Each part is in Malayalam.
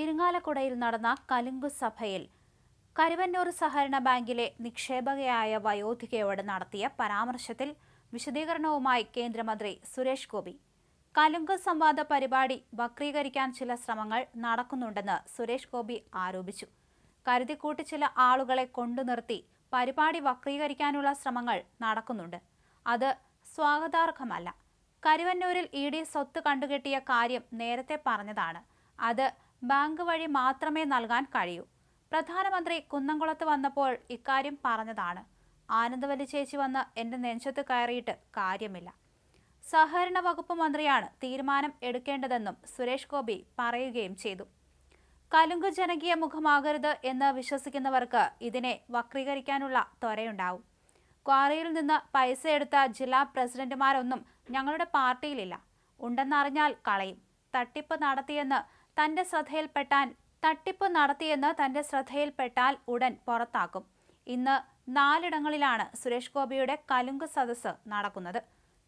ഇരിങ്ങാലക്കുടയിൽ നടന്ന കലുങ്കു സഭയിൽ കരുവന്നൂർ സഹകരണ ബാങ്കിലെ നിക്ഷേപകയായ വയോധികയോട് നടത്തിയ പരാമർശത്തിൽ വിശദീകരണവുമായി കേന്ദ്രമന്ത്രി സുരേഷ് ഗോപി. കലുങ്ക് സംവാദ പരിപാടി വക്രീകരിക്കാൻ ചില ശ്രമങ്ങൾ നടക്കുന്നുണ്ടെന്ന് സുരേഷ് ഗോപി ആരോപിച്ചു. കരുതിക്കൂട്ടി ചില ആളുകളെ കൊണ്ടു നിർത്തി പരിപാടി വക്രീകരിക്കാനുള്ള ശ്രമങ്ങൾ നടക്കുന്നുണ്ട്. അത് സ്വാഗതാർഹമല്ല. കരുവന്നൂരിൽ ഇ ഡി സ്വത്ത് കണ്ടുകെട്ടിയ കാര്യം നേരത്തെ പറഞ്ഞതാണ്. അത് ബാങ്ക് വഴി മാത്രമേ നൽകാൻ കഴിയൂ. പ്രധാനമന്ത്രി കുന്നംകുളത്ത് വന്നപ്പോൾ ഇക്കാര്യം പറഞ്ഞതാണ്. ആനന്ദവല്ലി ചേച്ചി വന്ന് എന്റെ നെഞ്ചത്ത് കയറിയിട്ട് കാര്യമില്ല. സഹകരണ വകുപ്പ് മന്ത്രിയാണ് തീരുമാനം എടുക്കേണ്ടതെന്നും സുരേഷ് ഗോപി പറയുകയും ചെയ്തു. കലുങ്ക് ജനകീയ മുഖമാകരുത് എന്ന് വിശ്വസിക്കുന്നവർക്ക് ഇതിനെ വക്രീകരിക്കാനുള്ള ത്വരയുണ്ടാവും. ക്വാറിയിൽ നിന്ന് പൈസ എടുത്ത ജില്ലാ പ്രസിഡന്റുമാരൊന്നും ഞങ്ങളുടെ പാർട്ടിയിലില്ല. ഉണ്ടെന്നറിഞ്ഞാൽ കളയും. തട്ടിപ്പ് നടത്തിയെന്ന് തന്റെ ശ്രദ്ധയിൽപ്പെട്ടാൻ തട്ടിപ്പ് നടത്തിയെന്ന് തന്റെ ശ്രദ്ധയിൽപ്പെട്ടാൽ ഉടൻ പുറത്താക്കും. ഇന്ന് നാലിടങ്ങളിലാണ് സുരേഷ് ഗോപിയുടെ കലുങ്ക് സദസ് നടക്കുന്നത്.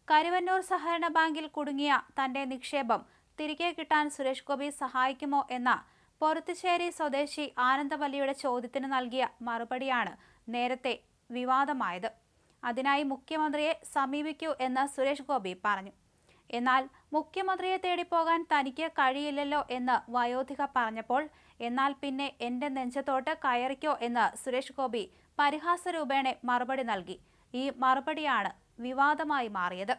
കരുവന്നൂർ സഹകരണ ബാങ്കിൽ കുടുങ്ങിയ തന്റെ നിക്ഷേപം തിരികെ കിട്ടാൻ സുരേഷ് ഗോപി സഹായിക്കുമോ എന്ന പൊറത്തുശ്ശേരി സ്വദേശി ആനന്ദവല്ലിയുടെ ചോദ്യത്തിന് നൽകിയ മറുപടിയാണ് നേരത്തെ വിവാദമായത്. അതിനായി മുഖ്യമന്ത്രിയെ സമീപിക്കൂ എന്ന് സുരേഷ് ഗോപി പറഞ്ഞു. എന്നാൽ മുഖ്യമന്ത്രിയെ തേടി പോകാൻ തനിക്ക് കഴിയില്ലല്ലോ എന്ന് വയോധിക പറഞ്ഞപ്പോൾ എന്നാൽ പിന്നെ എന്റെ നെഞ്ചത്തോട്ട് കയറിക്കോ എന്ന് സുരേഷ് ഗോപി പരിഹാസ രൂപേണ മറുപടി നൽകി. ഈ മറുപടിയാണ് വിവാദമായി മാറിയത്.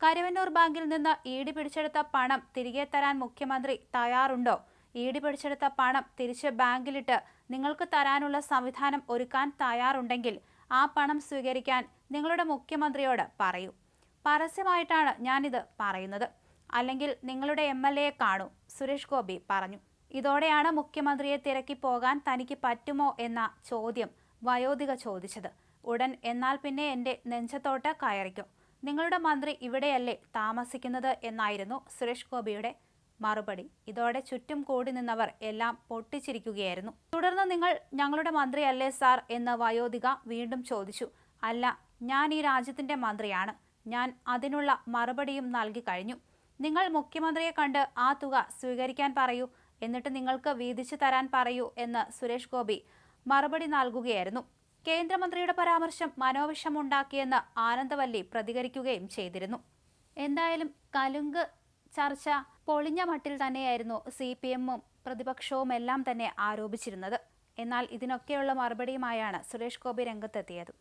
കരുവന്നൂർ ബാങ്കിൽ നിന്ന് ഈടി പിടിച്ചെടുത്ത പണം തിരികെ തരാൻ മുഖ്യമന്ത്രി തയ്യാറുണ്ടോ? ഈടി പിടിച്ചെടുത്ത പണം തിരിച്ച് ബാങ്കിലിട്ട് നിങ്ങൾക്ക് തരാനുള്ള സംവിധാനം ഒരുക്കാൻ തയ്യാറുണ്ടെങ്കിൽ ആ പണം സ്വീകരിക്കാൻ നിങ്ങളുടെ മുഖ്യമന്ത്രിയോട് പറയൂ. പരസ്യമായിട്ടാണ് ഞാനിത് പറയുന്നത്. അല്ലെങ്കിൽ നിങ്ങളുടെ എം എൽ എയെ കാണൂ സുരേഷ് ഗോപി പറഞ്ഞു. ഇതോടെയാണ് മുഖ്യമന്ത്രിയെ തിരക്കി പോകാൻ തനിക്ക് പറ്റുമോ എന്ന ചോദ്യം വയോധിക ചോദിച്ചത്. ഉടൻ എന്നാൽ പിന്നെ എന്റെ നെഞ്ചത്തോട്ട് കയറിക്കും. നിങ്ങളുടെ മന്ത്രി ഇവിടെയല്ലേ താമസിക്കുന്നത് എന്നായിരുന്നു സുരേഷ് ഗോപിയുടെ മറുപടി. ഇതോടെ ചുറ്റും കൂടി നിന്നവർ എല്ലാം പൊട്ടിച്ചിരിക്കുകയായിരുന്നു. തുടർന്ന് നിങ്ങൾ ഞങ്ങളുടെ മന്ത്രിയല്ലേ സാർ എന്ന് വയോധിക വീണ്ടും ചോദിച്ചു. അല്ല ഞാൻ ഈ രാജ്യത്തിന്റെ മന്ത്രിയാണ്. ഞാൻ അതിനുള്ള മറുപടിയും നൽകി കഴിഞ്ഞു. നിങ്ങൾ മുഖ്യമന്ത്രിയെ കണ്ട് ആ തുക സ്വീകരിക്കാൻ പറയൂ എന്നിട്ട് നിങ്ങൾക്ക് വീതിച്ചു തരാൻ പറയൂ എന്ന് സുരേഷ് ഗോപി മറുപടി നൽകുകയായിരുന്നു. കേന്ദ്രമന്ത്രിയുടെ പരാമർശം മനോവിഷമുണ്ടാക്കിയെന്ന് ആനന്ദവല്ലി പ്രതികരിക്കുകയും ചെയ്തിരുന്നു. എന്തായാലും കലുങ്ക് ചർച്ച പൊളിഞ്ഞ മട്ടിൽ തന്നെയായിരുന്നു സി പി എമ്മും പ്രതിപക്ഷവും എല്ലാം തന്നെ ആരോപിച്ചിരുന്നത്. എന്നാൽ ഇതിനൊക്കെയുള്ള മറുപടിയുമായാണ് സുരേഷ് ഗോപി രംഗത്തെത്തിയത്.